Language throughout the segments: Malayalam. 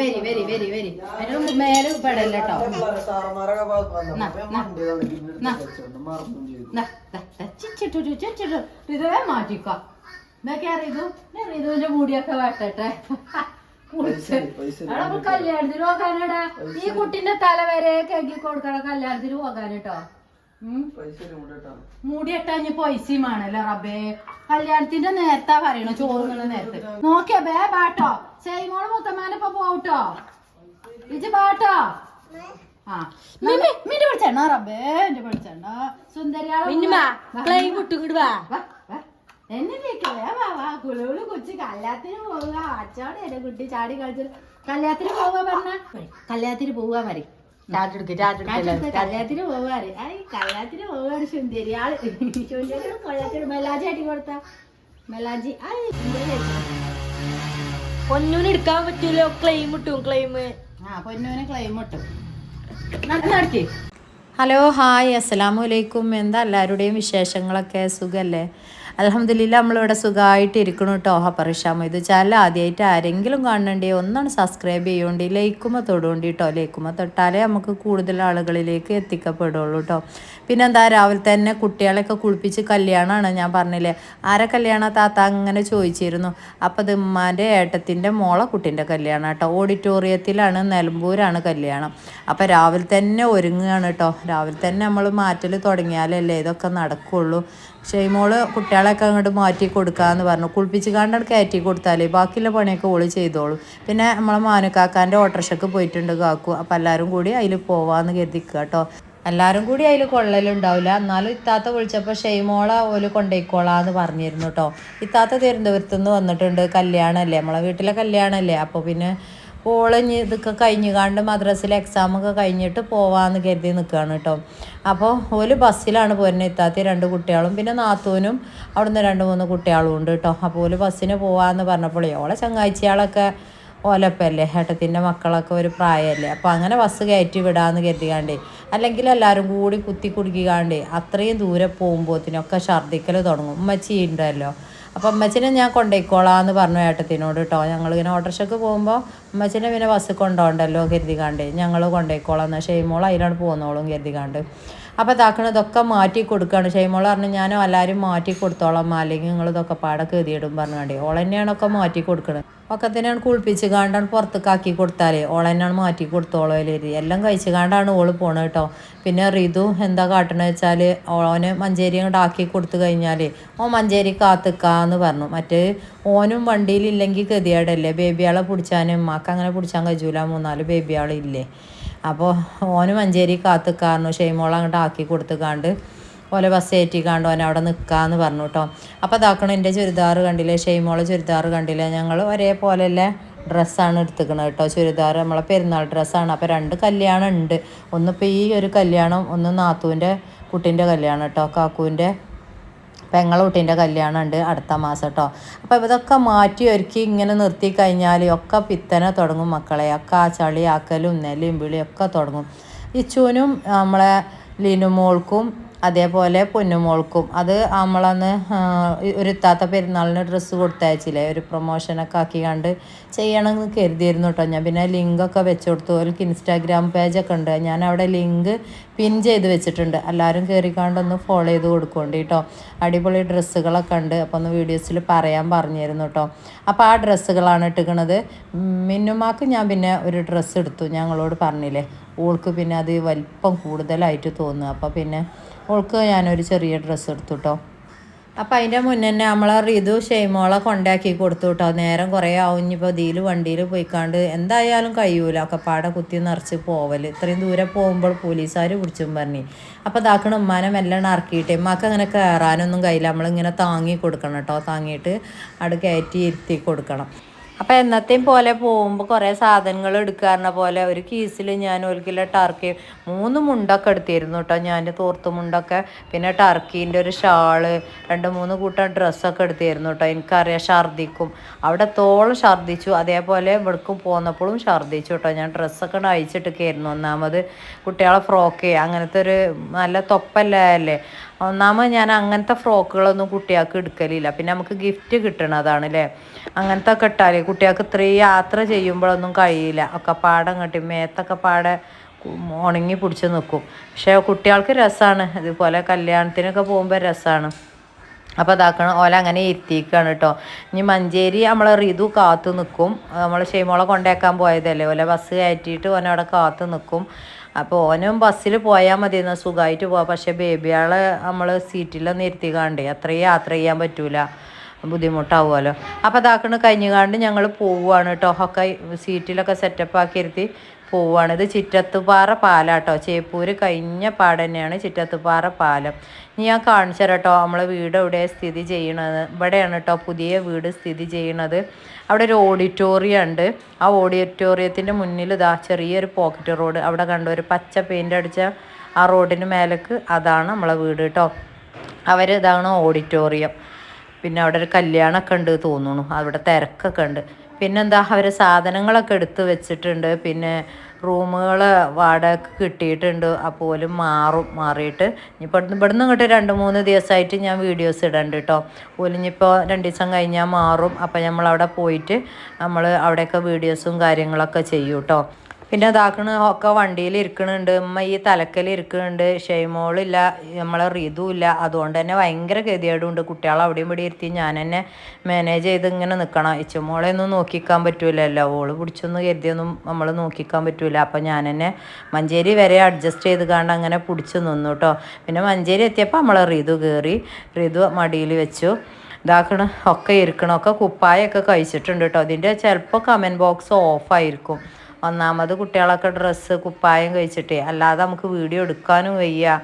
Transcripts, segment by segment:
വെരി വരി വരി വരി. അതിന് മേലെ പെടല്ല കേട്ടോ ഇതേ മാറ്റിക്കോ. ഇതൊക്കെ അറിയൂ ഇതുവിന്റെ മുടിയൊക്കെ വെട്ടട്ടെ. കല്യാണത്തിന് പോകാനടാ. ഈ കുട്ടിന്റെ തല വരെ കഴുകി കൊടുക്കണം കല്യാണത്തിന് പോകാനട്ടോ കേട്ടോ ഉം. പൈസ ഇങ്ങോട്ടാണ് മുടി എട്ടാഞ്ഞ് പൈസയും വേണല്ലോ റബ്ബേ. കല്യാണത്തിന്റെ നേരത്താ പറയണ ചോറുന്ന നേരത്തെ. നോക്കിയ ബേ ബാട്ടോ സൈമോൾ മുത്തമ്മാനൊപ്പം പോട്ടോ ഇജ് ബാട്ടോ ആ. റബ്ബേ. എന്റെ സുന്ദരിയാൾ കുളുകുളു കൊച്ചു കല്യാണത്തിന് പോവുക. അച്ചോടെ എന്റെ കുട്ടി ചാടി കല്യാണത്തിന് പോവുക പറഞ്ഞ. കല്യാണത്തിന് പോവുക മതി ചാറ്റെടുക്ക് ചാറ്റെടുക്കല്ലേ കല്യാണത്തിന് പോവാറ് കല്യാണത്തിന് പോവാണ് സുന്ദരി ആൾ. കൊല്ലത്തിന് മെലാജി അടി കൊടുത്ത. മെലാജി പൊന്നൂന് എടുക്കാൻ പറ്റൂലോ? ക്ലെയിം കിട്ടും ക്ലെയിം ആ പൊന്നൂന് ക്ലെയിം ഇട്ടു. നടത്തി ഹലോ ഹായ് അസ്സലാമു അലൈക്കും. എന്താ എല്ലാവരുടെയും വിശേഷങ്ങളൊക്കെ? സുഖല്ലേ? അലഹമ്മദില്ല നമ്മളിവിടെ സുഖമായിട്ട് ഇരിക്കണം കേട്ടോ അപ്പറിഷാമ ഇത് ചാനൽ ആദ്യമായിട്ട് ആരെങ്കിലും കാണണ്ടേ ഒന്നാണ് സബ്സ്ക്രൈബ് ചെയ്യേണ്ടി ലൈക്കുമ്പോൾ തൊടുകൊണ്ട് കേട്ടോ ലൈക്കുമ്പോൾ തൊട്ടാലേ നമുക്ക് കൂടുതൽ ആളുകളിലേക്ക് എത്തിക്കപ്പെടുള്ളൂ കേട്ടോ പിന്നെന്താ രാവിലെ തന്നെ കുട്ടികളെയൊക്കെ കുളിപ്പിച്ച് കല്യാണമാണ് ഞാൻ പറഞ്ഞില്ലേ. ആരെ കല്യാണ താത്ത അങ്ങനെ ചോദിച്ചിരുന്നു. അപ്പോൾ അത് ഉമ്മാന്റെ ഏട്ടത്തിന്റെ മോളെ കുട്ടീന്റെ കല്യാണം കേട്ടോ ഓഡിറ്റോറിയത്തിലാണ് നിലമ്പൂരാണ് കല്യാണം. അപ്പോൾ രാവിലെ തന്നെ ഒരുങ്ങുകയാണ് കേട്ടോ രാവിലെ തന്നെ നമ്മൾ മാറ്റൽ തുടങ്ങിയാലല്ലേ ഇതൊക്കെ നടക്കുള്ളൂ. ഷെയ്മോൾ കുട്ടികളെയൊക്കെ അങ്ങോട്ട് മാറ്റി കൊടുക്കാന്ന് പറഞ്ഞു. കുളിപ്പിച്ച് കാണ്ട കയറ്റി കൊടുത്താലേ ബാക്കിയുള്ള പണിയൊക്കെ ഓൾ ചെയ്തോളും. പിന്നെ നമ്മളെ മാനുക്കാക്കാന്റെ ഓട്ടോറിക്ഷക്ക് പോയിട്ടുണ്ട് കാക്കു. അപ്പം എല്ലാവരും കൂടി അതിൽ പോവാന്ന് കരുതിക്കുക കേട്ടോ എല്ലാവരും കൂടി അതിൽ കൊള്ളലുണ്ടാവില്ല. എന്നാലും ഇത്താത്ത വിളിച്ചപ്പോൾ ഷെയ്മോള ഓൽ കൊണ്ടേക്കോളാന്ന് പറഞ്ഞിരുന്നു കേട്ടോ ഇത്താത്ത തിരുവനന്തപുരത്ത് നിന്ന് വന്നിട്ടുണ്ട്. കല്യാണമല്ലേ നമ്മളെ വീട്ടിലെ കല്യാണമല്ലേ അപ്പോൾ പിന്നെ ഓൾ ഇനി ഇതൊക്കെ കഴിഞ്ഞ് കണ്ട് മദ്രസിലെ എക്സാമൊക്കെ കഴിഞ്ഞിട്ട് പോവാന്ന് കരുതി നിൽക്കുകയാണ് കേട്ടോ. അപ്പോൾ ഓൽ ബസ്സിലാണ് പോരുന്നത് ഇത്താത്തി രണ്ട് കുട്ടികളും പിന്നെ നാത്തൂനും അവിടുന്ന് രണ്ട് മൂന്ന് കുട്ടികളും ഉണ്ട് കേട്ടോ. അപ്പോൾ ഓൽ ബസ്സിന് പോവാന്ന് പറഞ്ഞപ്പോഴേ ഓളെ ചങ്ങാഴ്ചയാളൊക്കെ ഓലപ്പല്ലേ ഏട്ടത്തിന്റെ മക്കളൊക്കെ ഒരു പ്രായമല്ലേ അപ്പോൾ അങ്ങനെ ബസ് കയറ്റി വിടാമെന്ന് കരുതികാണ്ടേ അല്ലെങ്കിൽ എല്ലാവരും കൂടി കുത്തി കുടുക്കിക്കാണ്ടേ അത്രയും ദൂരെ പോകുമ്പോഴത്തിനൊക്കെ ഛർദ്ദിക്കൽ തുടങ്ങും. ഉമ്മച്ചി ഉണ്ടല്ലോ. അപ്പം അമ്മച്ചിനെ ഞാൻ കൊണ്ടുപോയിക്കോളാം എന്ന് പറഞ്ഞു ഏട്ടത്തിനോട് കേട്ടോ ഞങ്ങളിങ്ങനെ ഓട്ടോറിക്ഷയ്ക്ക് പോകുമ്പോൾ അമ്മച്ചിനെ പിന്നെ ബസ് കൊണ്ടുപോകണ്ടല്ലോ കരുതി കരുതികാണ്ടേ ഞങ്ങൾ കൊണ്ടുപോയിക്കോളാം എന്നാൽ ഷെയ്മോൾ അതിനോട് പോകുന്നോളും കരുതികാണ്ട് അപ്പോൾ ഇതാക്കണതൊക്കെ മാറ്റി കൊടുക്കുകയാണ്. ഷെയ്മോൾ പറഞ്ഞു ഞാനും എല്ലാവരും മാറ്റി കൊടുത്തോളാം. അല്ലെങ്കിൽ നിങ്ങൾ ഇതൊക്കെ പാടെ പറഞ്ഞു പറഞ്ഞാണ്ടേ ഓൾ തന്നെയാണ് ഒക്കെ മാറ്റി കൊടുക്കണത്. ഒക്കെ തന്നെയാണ് കുളിപ്പിച്ച് കാണ്ടാണ് പുറത്തേക്ക് ആക്കി കൊടുത്താലേ. ഓൾ തന്നെയാണ് മാറ്റി കൊടുത്തോളോ എല്ലാം കഴിച്ച് കാണ്ടാണ് ഓൾ പോണത് കേട്ടോ. പിന്നെ റിതു എന്താ കാട്ടണമെന്ന് വെച്ചാൽ ഓന് മഞ്ചേരി അങ്ങോട്ട് ആക്കി കൊടുത്തു കഴിഞ്ഞാൽ ഓ മഞ്ചേരി കാത്തുക്കാന്ന് പറഞ്ഞു. മറ്റേ ഓനും വണ്ടിയിലില്ലെങ്കിൽ ഗതിയേടല്ലേ ബേബിയാളെ പിടിച്ചാനും. ഉമ്മാക്ക് അങ്ങനെ പിടിച്ചാൻ കഴിയൂല. മൂന്നാൽ ബേബിയാളില്ലേ അപ്പോൾ ഓന് മഞ്ചേരി കാത്തുക്കാറുന്നു ഷെയ്മോൾ അങ്ങോട്ട് ആക്കി കൊടുത്തുകാണ്ട് ഓലെ ബസ് ഏറ്റിക്കാണ്ട് ഓനെ അവിടെ നിൽക്കാന്ന് പറഞ്ഞു കേട്ടോ അപ്പോൾ അതാക്കണം എന്റെ ചുരിദാർ കണ്ടില്ലേ? ഷെയ്മോളെ ചുരിദാർ കണ്ടില്ലേ? ഞങ്ങൾ ഒരേപോലെയല്ലേ ഡ്രസ്സാണ് എടുത്തുക്കണത് കേട്ടോ. ചുരിദാർ നമ്മളെ പെരുന്നാൾ ഡ്രസ്സാണ് അപ്പോൾ രണ്ട് കല്യാണം ഉണ്ട്. ഒന്നിപ്പോൾ ഈ ഒരു കല്യാണം ഒന്ന് നാത്തൂന്റെ കുട്ടീന്റെ കല്യാണം കേട്ടോ. കാക്കൂന്റെ കുട്ടീന്റെ കല്യാണം ഉണ്ട് അടുത്ത മാസം കേട്ടോ അപ്പോൾ ഇതൊക്കെ മാറ്റി ഒരുക്കി ഇങ്ങനെ നിർത്തി കഴിഞ്ഞാൽ ഒക്കെ പിത്തനെ തുടങ്ങും മക്കളെ. ഒക്കെ ആ ചളിയാക്കലും നെല്ലും വിളിയും ഒക്കെ തുടങ്ങും. ഇച്ചുവിനും നമ്മളെ ലിനുമോൾക്കും അതേപോലെ പൊന്നുമോൾക്കും. അത് നമ്മളന്ന് ഒരു ഇത്താത്ത പെരുന്നാളിന് ഡ്രസ്സ് കൊടുത്തയച്ചില്ലേ? ഒരു പ്രൊമോഷനൊക്കെ ആക്കി കണ്ട് ചെയ്യണമെന്ന് കരുതിയിരുന്നു കേട്ടോ ഞാൻ പിന്നെ ലിങ്കൊക്കെ വെച്ച് കൊടുത്തു. അവർക്ക് ഇൻസ്റ്റാഗ്രാം പേജൊക്കെ ഉണ്ട്. ഞാൻ അവിടെ ലിങ്ക് പിൻ ചെയ്ത് വെച്ചിട്ടുണ്ട്. എല്ലാവരും കയറിക്കാണ്ടൊന്ന് ഫോളോ ചെയ്ത് കൊടുക്കുന്നുണ്ട് കേട്ടോ അടിപൊളി ഡ്രസ്സുകളൊക്കെ ഉണ്ട്. അപ്പോൾ ഒന്ന് വീഡിയോസിൽ പറയാൻ പറഞ്ഞിരുന്നു കേട്ടോ അപ്പോൾ ആ ഡ്രസ്സുകളാണ് ഇട്ടിക്കണത്. മിന്നുമാക്ക് ഞാൻ പിന്നെ ഒരു ഡ്രസ്സ് എടുത്തു. ഞങ്ങളോട് പറഞ്ഞില്ലേ ഓൾക്ക് പിന്നെ അത് വലിപ്പം കൂടുതലായിട്ട് തോന്നുക. അപ്പോൾ പിന്നെ ഓൾക്ക് ഞാനൊരു ചെറിയ ഡ്രസ്സ് എടുത്തു കേട്ടോ അപ്പം അതിന്റെ മുന്നേ തന്നെ നമ്മളെ റിതു ഷെയ്മോളെ കൊണ്ടാക്കി കൊടുത്തു കേട്ടോ നേരം കുറേ ആവും. ഇനിയിപ്പോൾ ഇതിൽ വണ്ടിയിൽ പോയിക്കാണ്ട് എന്തായാലും കഴിയൂല. ഒക്കെ പാടെ കുത്തി നിറച്ച് പോവൽ ഇത്രയും ദൂരെ പോകുമ്പോൾ പോലീസുകാർ പിടിച്ചും പറഞ്ഞു. അപ്പോൾ ഇതാക്കണ ഉമ്മാനെ മെല്ലെ ഇറക്കിയിട്ട്. ഉമ്മാക്ക് അങ്ങനെ കയറാനൊന്നും കഴിയില്ല. നമ്മളിങ്ങനെ താങ്ങി കൊടുക്കണം കേട്ടോ താങ്ങിയിട്ട് അവിടെ കയറ്റി ഇരുത്തി കൊടുക്കണം. അപ്പം എന്നത്തെയും പോലെ പോകുമ്പോൾ കുറേ സാധനങ്ങൾ എടുക്കാറുന്ന പോലെ ഒരു കീസിൽ ഞാൻ ഒരിക്കലും ടർക്കി മൂന്ന് മുണ്ടൊക്കെ എടുത്തിരുന്നു കേട്ടോ ഞാൻ തോർത്ത് മുണ്ടൊക്കെ. പിന്നെ ടർക്കീന്റെ ഒരു ഷാൾ രണ്ട് മൂന്ന് കൂട്ടം ഡ്രസ്സൊക്കെ എടുത്തിരുന്നു കേട്ടോ എനിക്കറിയാം ഛർദിക്കും. അവിടെ തോളം ഛർദ്ദിച്ചു അതേപോലെ ഇവിടേക്ക് പോന്നപ്പോഴും ഛർദ്ദിച്ചു കേട്ടോ ഞാൻ ഡ്രസ്സൊക്കെ അയച്ചിട്ടൊക്കെയായിരുന്നു ഒന്നാമത് കുട്ടികളെ ഫ്രോക്ക് അങ്ങനത്തെ ഒരു നല്ല തൊപ്പല്ലേ ഒന്നാമത് ഞാൻ അങ്ങനത്തെ ഫ്രോക്കുകളൊന്നും കുട്ടികൾക്ക് എടുക്കലില്ല. പിന്നെ നമുക്ക് ഗിഫ്റ്റ് കിട്ടണതാണ് അല്ലേ അങ്ങനത്തെ ഒക്കെ ഇട്ടാലേ കുട്ടികൾക്ക് ഇത്രയും യാത്ര ചെയ്യുമ്പോഴൊന്നും കഴിയില്ല. ഒക്കെ പാടം കെട്ടി മേത്തൊക്കെ പാടെ ഉണങ്ങി പിടിച്ച് നിൽക്കും പക്ഷേ കുട്ടികൾക്ക് രസമാണ് ഇതുപോലെ കല്യാണത്തിനൊക്കെ പോകുമ്പോൾ രസമാണ് അപ്പോൾ അതാക്കണം ഓല അങ്ങനെ ഇരുത്തിക്കാണ് കേട്ടോ ഇനി മഞ്ചേരി നമ്മളെ റിതു കാത്തു നിൽക്കും നമ്മൾ ഷെയ്മോളെ കൊണ്ടേക്കാൻ പോയതല്ലേ? ഓല ബസ് കയറ്റിയിട്ട് ഓനവിടെ കാത്തു നിൽക്കും അപ്പോൾ ഓനും ബസ്സിൽ പോയാൽ മതി എന്നാൽ സുഖമായിട്ട് പോവാം. പക്ഷേ ബേബിയാളെ നമ്മൾ സീറ്റിലൊന്നും ഇരുത്തിക്കാണ്ടേ അത്രയും യാത്ര ചെയ്യാൻ പറ്റൂല. ബുദ്ധിമുട്ടാവുമല്ലോ. അപ്പോൾ അതാക്കണ് കഴിഞ്ഞുകാണ്ട് ഞങ്ങൾ പോവുകയാണ് കേട്ടോ ഒക്കെ സീറ്റിലൊക്കെ സെറ്റപ്പ് ആക്കി ഇരുത്തി പോവുകയാണ് ഇത് ചിറ്റത്തുപാറ പാലാട്ടോ. ചേപ്പൂര് കഴിഞ്ഞ പാട് തന്നെയാണ് ചിറ്റത്തുപാറ പാലം. ഇനി ഞാൻ കാണിച്ചു തരാം കേട്ടോ നമ്മളെ വീട് എവിടെ സ്ഥിതി ചെയ്യണത്. ഇവിടെയാണ് കേട്ടോ പുതിയ വീട് സ്ഥിതി ചെയ്യണത്. അവിടെ ഒരു ഓഡിറ്റോറിയം ഉണ്ട്. ആ ഓഡിറ്റോറിയത്തിന്റെ മുന്നിൽ ഇതാ ചെറിയൊരു പോക്കറ്റ് റോഡ്. അവിടെ കണ്ടു ഒരു പച്ച പെയിന്റ് അടിച്ച ആ റോഡിന് മേലേക്ക് അതാണ് നമ്മളെ വീട് കേട്ടോ അവർ ഇതാണ് ഓഡിറ്റോറിയം. പിന്നെ അവിടെ ഒരു കല്യാണമൊക്കെ ഉണ്ട് തോന്നുന്നു. അവിടെ തിരക്കൊക്കെ ഉണ്ട്. പിന്നെന്താ അവർ സാധനങ്ങളൊക്കെ എടുത്തു വെച്ചിട്ടുണ്ട്. പിന്നെ റൂമുകൾ വാടക കിട്ടിയിട്ടുണ്ട്. അപ്പോലും മാറും മാറിയിട്ട്. ഇനിയിപ്പോൾ ഇവിടുന്ന് ഇങ്ങോട്ട് രണ്ട് മൂന്ന് ദിവസമായിട്ട് ഞാൻ വീഡിയോസ് ഇടണ്ട് കേട്ടോ പോലും ഇനിയിപ്പോൾ രണ്ട് ദിവസം കഴിഞ്ഞാൽ മാറും. അപ്പോൾ നമ്മൾ അവിടെ പോയിട്ട് നമ്മൾ അവിടെയൊക്കെ വീഡിയോസും കാര്യങ്ങളൊക്കെ ചെയ്യും കേട്ടോ പിന്നെ അതാക്കണ ഒക്കെ വണ്ടിയിൽ ഇരിക്കണുണ്ട്. ഉമ്മ ഈ തലക്കൽ ഇരിക്കണുണ്ട്. ഷെയ്മോളില്ല നമ്മളെ റിതു ഇല്ല. അതുകൊണ്ട് തന്നെ ഭയങ്കര ഗതികേടുണ്ട്. കുട്ടികളെ അവിടെയും ഇവിടെ ഇരുത്തി ഞാൻ തന്നെ മാനേജ് ചെയ്ത് ഇങ്ങനെ നിൽക്കണം ഇച്ചമോളെ ഒന്നും നോക്കിക്കാൻ പറ്റൂലല്ലോ. ഓൾ പിടിച്ചൊന്നും കരുതിയൊന്നും നമ്മൾ നോക്കിക്കാൻ പറ്റൂല. അപ്പം ഞാൻ തന്നെ മഞ്ചേരി വരെ അഡ്ജസ്റ്റ് ചെയ്ത് കാണ്ട് അങ്ങനെ പിടിച്ച് നിന്നു കേട്ടോ പിന്നെ മഞ്ചേരി എത്തിയപ്പോൾ നമ്മളെ റിതു കയറി റിതു മടിയിൽ വെച്ചു. ഇതാക്കണ ഒക്കെ ഇരിക്കണം. ഒക്കെ കുപ്പായൊക്കെ കഴിച്ചിട്ടുണ്ട് കേട്ടോ അതിന്റെ ചിലപ്പോൾ കമന്റ് ബോക്സ് ഓഫായിരിക്കും ഒന്നാമത് കുട്ടികളൊക്കെ ഡ്രസ്സ് കുപ്പായം കഴിച്ചിട്ട്. അല്ലാതെ നമുക്ക് വീഡിയോ എടുക്കാനും വയ്യ.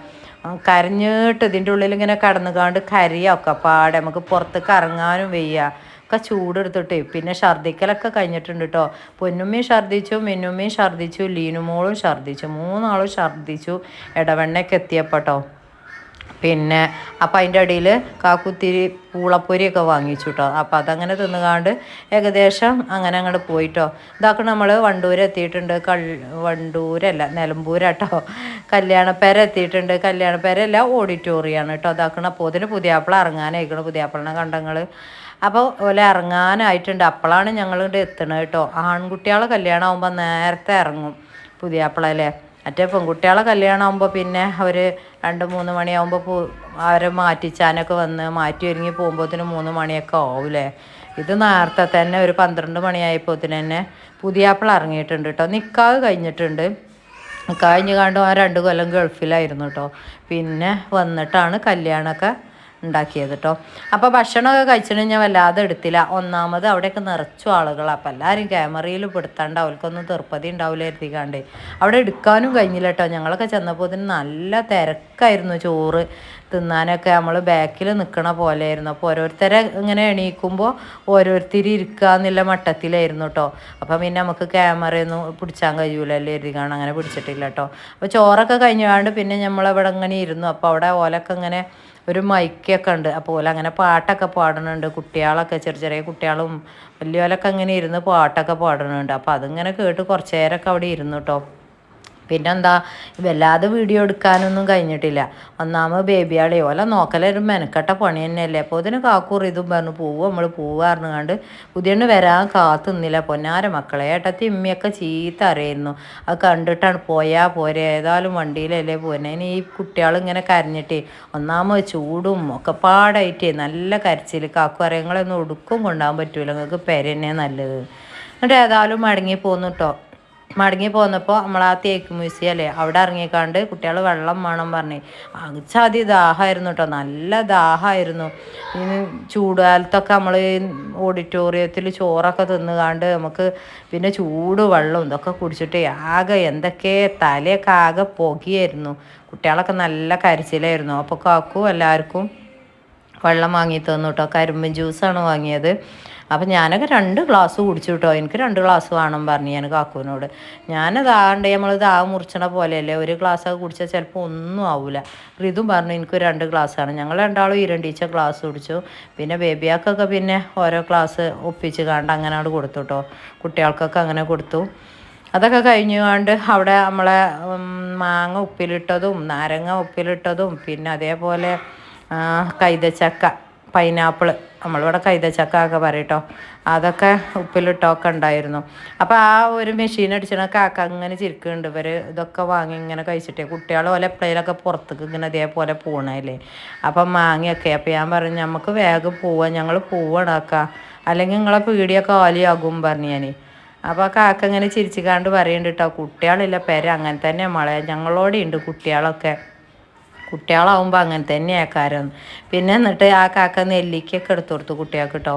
കരഞ്ഞിട്ട് ഇതിന്റെ ഉള്ളിൽ ഇങ്ങനെ കടന്നുകാണ്ട് കരിയൊക്കെ പാടെ. നമുക്ക് പുറത്തേക്ക് ഇറങ്ങാനും വയ്യ. ഒക്കെ ചൂടെടുത്തിട്ട്. പിന്നെ ഛർദ്ദിക്കലൊക്കെ കഴിഞ്ഞിട്ടുണ്ട് കേട്ടോ പൊന്നുമ്മയും ഛർദ്ദിച്ചു മിന്നുമ്മയും ഛർദ്ദിച്ചു ലീനുമോളും ഛർദ്ദിച്ചു മൂന്നാളും ഛർദ്ദിച്ചു ഇടവെണ്ണയ്ക്ക് എത്തിയപ്പോൾ കേട്ടോ പിന്നെ അപ്പം അതിന്റെ ഇടയിൽ കാക്കുത്തിരി പൂളപ്പൊരിയൊക്കെ വാങ്ങിച്ചു കേട്ടോ അപ്പം അതങ്ങനെ തിന്നുകാണ്ട് ഏകദേശം അങ്ങനെ അങ്ങോട്ട് പോയിട്ടോ. ഇതാക്കണം നമ്മൾ വണ്ടൂർ എത്തിയിട്ടുണ്ട്. കൾ വണ്ടൂരല്ല നിലമ്പൂരാട്ടോ. കല്യാണപ്പേര എത്തിയിട്ടുണ്ട്. കല്യാണപ്പേരല്ല ഓഡിറ്റോറിയമാണ് കേട്ടോ ഇതാക്കണം അപ്പോൾ അതിന് പുതിയാപ്പിള ഇറങ്ങാനായിക്കണം. പുതിയാപ്പിളനെ കണ്ടങ്ങൾ അപ്പോൾ ഓലെ ഇറങ്ങാനായിട്ടുണ്ട്. അപ്പോഴാണ് ഞങ്ങളിവിടെ എത്തണത് കേട്ടോ ആൺകുട്ടികളെ കല്യാണം നേരത്തെ ഇറങ്ങും പുതിയാപ്പിള അല്ലേ? മറ്റേ പെൺകുട്ടികളെ കല്യാണം ആകുമ്പോൾ പിന്നെ അവർ രണ്ട് മൂന്ന് മണിയാകുമ്പോൾ പോ അവരെ മാറ്റിച്ചാനൊക്കെ വന്ന് മാറ്റി ഒരുങ്ങി പോകുമ്പോഴത്തേന് മൂന്ന് മണിയൊക്കെ ആവൂലേ? ഇത് നേരത്തെ തന്നെ ഒരു പന്ത്രണ്ട് മണിയായപ്പോത്തിന് തന്നെ പുതിയാപ്പിള ഇറങ്ങിയിട്ടുണ്ട് കേട്ടോ നിക്കാവ് കഴിഞ്ഞിട്ടുണ്ട്. കഴിഞ്ഞ് കണ്ടു ആ രണ്ട് കൊല്ലം ഗൾഫിലായിരുന്നു കേട്ടോ പിന്നെ വന്നിട്ടാണ് കല്യാണമൊക്കെ ഉണ്ടാക്കിയത് കേട്ടോ അപ്പോൾ ഭക്ഷണമൊക്കെ കഴിച്ചിട്ട് ഞാൻ വല്ലാതെ എടുത്തില്ല. ഒന്നാമത് അവിടെയൊക്കെ നിറച്ചു ആളുകളാണ് അപ്പോൾ എല്ലാവരും ക്യാമറയിൽ പെടുത്താണ്ട് അവർക്കൊന്നും തീർപ്പതി ഉണ്ടാവില്ല എത്തിക്കാണ്ട് അവിടെ എടുക്കാനും കഴിഞ്ഞില്ല കേട്ടോ ഞങ്ങളൊക്കെ ചെന്നപ്പോൾ ഇതിന് നല്ല തിരക്കായിരുന്നു ചോറ് തിന്നാനൊക്കെ. നമ്മൾ ബാക്കിൽ നിൽക്കണ പോലെയായിരുന്നു. അപ്പോൾ ഓരോരുത്തരെ ഇങ്ങനെ എണീക്കുമ്പോൾ ഓരോരുത്തർ ഇരിക്കുക എന്നുള്ള മട്ടത്തിലായിരുന്നു കേട്ടോ അപ്പം പിന്നെ നമുക്ക് ക്യാമറയൊന്നും പിടിച്ചാൻ കഴിയൂലല്ലേ എഴുതിക്കാണ് അങ്ങനെ പിടിച്ചിട്ടില്ല കേട്ടോ അപ്പോൾ ചോറൊക്കെ കഴിഞ്ഞാണ്ട് പിന്നെ നമ്മളവിടെ ഇങ്ങനെ ഇരുന്നു. അപ്പോൾ അവിടെ ഓലൊക്കെ ഇങ്ങനെ ഒരു മൈക്കൊക്കെ ഉണ്ട്. അപ്പോൾ അങ്ങനെ പാട്ടൊക്കെ പാടുന്നുണ്ട്. കുട്ടികളൊക്കെ ചെറിയ ചെറിയ കുട്ടികളും വലിയവരൊക്കെ അങ്ങനെ ഇരുന്ന് പാട്ടൊക്കെ പാടുന്നുണ്ട്. അപ്പോൾ അതിങ്ങനെ കേട്ട് കുറച്ച് നേരമൊക്കെ അവിടെ ഇരുന്നു കേട്ടോ പിന്നെന്താ വല്ലാതെ വീഡിയോ എടുക്കാനൊന്നും കഴിഞ്ഞിട്ടില്ല. ഒന്നാമത് ബേബിയാളെ ഓല നോക്കലൊരു മെനക്കെട്ട പണി തന്നെയല്ലേ. അപ്പോൾ ഇതിന് കാക്കൂർ ഇതും പറഞ്ഞു പോവും നമ്മൾ പോവാറിന് കണ്ട് പുതിയണ്ണ് വരാൻ കാത്തു നിന്നില്ല. പൊന്നാര മക്കളെ ഏട്ടത്തി ഇമ്മയൊക്കെ ചീത്ത അറിയുന്നു അത് കണ്ടിട്ടാണ് പോയാൽ പോരെ ഏതായാലും വണ്ടിയിലല്ലേ പോരുന്നത് ഇനി ഈ കുട്ടികൾ ഇങ്ങനെ കരഞ്ഞിട്ടേ ഒന്നാമത് ചൂടും ഒക്കെ പാടായിട്ടേ നല്ല കരച്ചിൽ കാക്കു അറിയങ്ങളൊന്നും ഒടുക്കും കൊണ്ടുപോകാൻ പറ്റൂല നിങ്ങൾക്ക് പെരന്നെ നല്ലത്. എന്നിട്ട് ഏതായാലും മടങ്ങി പോന്നു കേട്ടോ മടങ്ങി പോന്നപ്പോൾ നമ്മൾ ആ തേക്ക് മ്യൂസിയം അല്ലേ അവിടെ ഇറങ്ങിക്കാണ്ട് കുട്ടികൾ വെള്ളം വേണം പറഞ്ഞ്. അച്ചാതി ദാഹമായിരുന്നു കേട്ടോ നല്ല ദാഹമായിരുന്നു. ചൂടുകാലത്തൊക്കെ നമ്മൾ ഓഡിറ്റോറിയത്തിൽ ചോറൊക്കെ തിന്നുകാണ്ട് നമുക്ക് പിന്നെ ചൂട് വെള്ളം ഇതൊക്കെ കുടിച്ചിട്ട് ആകെ എന്തൊക്കെ തലയൊക്കെ ആകെ പുകയായിരുന്നു. കുട്ടികളൊക്കെ നല്ല കരച്ചിലായിരുന്നു. അപ്പോൾ കാക്കു എല്ലാവർക്കും വെള്ളം വാങ്ങി തന്നു കേട്ടോ കരിമ്പൻ ജ്യൂസാണ് വാങ്ങിയത്. അപ്പം ഞാനൊക്കെ രണ്ട് ഗ്ലാസ് കുടിച്ചു കേട്ടോ എനിക്ക് രണ്ട് ഗ്ലാസ് വേണം പറഞ്ഞു ഞാൻ കാക്കുവിനോട്. ഞാനത് ആണ്ട് നമ്മൾ ദാ മുറിച്ചണ പോലെയല്ലേ? ഒരു ഗ്ലാസ് ഒക്കെ കുടിച്ചാൽ ചിലപ്പോൾ ഒന്നും ആവില്ല ഋതും പറഞ്ഞു എനിക്ക് രണ്ട് ഗ്ലാസ്സാണ് ഞങ്ങൾ രണ്ടാളും ഇരണ്ടീച്ച ഗ്ലാസ് കുടിച്ചു. പിന്നെ ബേബിയാക്കൊക്കെ പിന്നെ ഓരോ ഗ്ലാസ് ഒപ്പിച്ച് കണ്ട് അങ്ങനെ അവിടെ കൊടുത്തു കേട്ടോ കുട്ടികൾക്കൊക്കെ അങ്ങനെ കൊടുത്തു. അതൊക്കെ കഴിഞ്ഞുകൊണ്ട് അവിടെ നമ്മളെ മാങ്ങ ഉപ്പിലിട്ടതും നാരങ്ങ ഉപ്പിലിട്ടതും പിന്നെ അതേപോലെ ആ, കൈതച്ചക്ക. പൈനാപ്പിൾ നമ്മളിവിടെ കൈതച്ചക്ക ഒക്കെ പറയട്ടോ. അതൊക്കെ ഉപ്പിലിട്ടൊക്കെ ഉണ്ടായിരുന്നു. അപ്പോൾ ആ ഒരു മെഷീൻ അടിച്ചിട്ട് കാക്ക അങ്ങനെ ചിരിക്കുന്നുണ്ട്. ഇവർ ഇതൊക്കെ വാങ്ങി ഇങ്ങനെ കഴിച്ചിട്ടേ. കുട്ടികൾ പോലെ എപ്പോഴേലൊക്കെ പുറത്തേക്ക് ഇങ്ങനെ അതേപോലെ പോകണല്ലേ അപ്പം വാങ്ങിയൊക്കെ അപ്പോൾ ഞാൻ പറഞ്ഞു നമുക്ക് വേഗം പോവാം. ഞങ്ങൾ പോവണക്ക അല്ലെങ്കിൽ നിങ്ങളെ പീടിയൊക്കെ ഓലിയാകും പറഞ്ഞു ഞാൻ അപ്പോൾ കാക്ക ഇങ്ങനെ ചിരിച്ചു കണ്ട് പറയുന്നുണ്ട് കേട്ടോ കുട്ടികളില്ല പേര് അങ്ങനെ തന്നെ മോളെ. ഞങ്ങളോടെ ഉണ്ട് കുട്ടികളൊക്കെ. കുട്ടികളാവുമ്പോൾ അങ്ങനെ തന്നെയാണ് കാരം പിന്നെ എന്നിട്ട് ആ കാക്ക നെല്ലിക്കൊക്കെ എടുത്തു കൊടുത്തു കുട്ടികൾക്ക് കേട്ടോ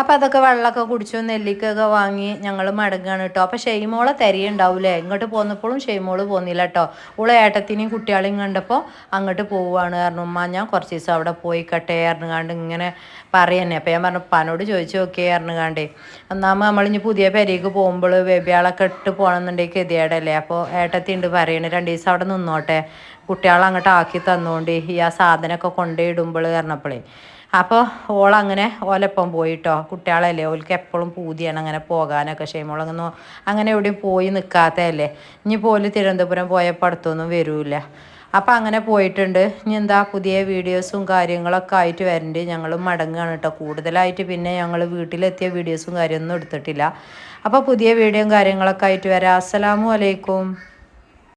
അപ്പോൾ അതൊക്കെ വെള്ളമൊക്കെ കുടിച്ചു നെല്ലിക്കൊക്കെ വാങ്ങി ഞങ്ങൾ മടങ്ങുകയാണ് കേട്ടോ അപ്പോൾ ഷെയ്മോളെ തിരയുണ്ടാവൂലേ? ഇങ്ങോട്ട് പോന്നപ്പോഴും ഷെയ്മോൾ പോന്നില്ല കേട്ടോ ഓളെ ഏട്ടത്തിനെയും കുട്ടികളെയും കണ്ടപ്പോൾ അങ്ങോട്ട് പോവുകയാണ് കാരണം ഉമ്മ ഞാൻ കുറച്ച് ദിവസം അവിടെ പോയി കട്ടെ പറഞ്ഞുകാണ്ട് ഇങ്ങനെ പറയുന്നേ. അപ്പോൾ ഞാൻ പറഞ്ഞു പനോട് ചോദിച്ചു നോക്കിയേ പറഞ്ഞുകാണ്ടേ ഒന്നാമത് നമ്മളിഞ്ഞ് പുതിയ പെരേക്ക് പോകുമ്പോൾ വെബിയാളൊക്കെ ഇട്ട് പോകണമെന്നുണ്ടെങ്കിൽ ഗതിയേടല്ലേ അപ്പോൾ ഏട്ടത്തി ഉണ്ട് പറയണേ രണ്ട് ദിവസം അവിടെ നിന്നോട്ടെ. കുട്ടികളെ അങ്ങോട്ട് ആക്കി തന്നുകൊണ്ട് ഈ ആ സാധനമൊക്കെ കൊണ്ടുപോയിടുമ്പോൾ പറഞ്ഞപ്പോഴേ അപ്പോൾ ഓളങ്ങനെ ഓലപ്പം പോയിട്ടോ. കുട്ടികളല്ലേ ഓൾക്ക് എപ്പോഴും പൂതിയാണ് അങ്ങനെ പോകാനൊക്കെ. ക്ഷേമോളങ്ങനെ അങ്ങനെ എവിടെയും പോയി നിൽക്കാത്തതല്ലേ. ഇനി പോലും തിരുവനന്തപുരം പോയപ്പോൾ അടുത്തൊന്നും വരൂല അപ്പോൾ അങ്ങനെ പോയിട്ടുണ്ട്. ഇനി എന്താ പുതിയ വീഡിയോസും കാര്യങ്ങളൊക്കെ ആയിട്ട് വരണ്ട്. ഞങ്ങൾ മടങ്ങുകയാണ് കേട്ടോ. കൂടുതലായിട്ട് പിന്നെ ഞങ്ങൾ വീട്ടിലെത്തിയ വീഡിയോസും കാര്യമൊന്നും എടുത്തിട്ടില്ല. അപ്പോൾ പുതിയ വീഡിയോയും കാര്യങ്ങളൊക്കെ ആയിട്ട് വരാം. അസ്സലാമു അലൈക്കും.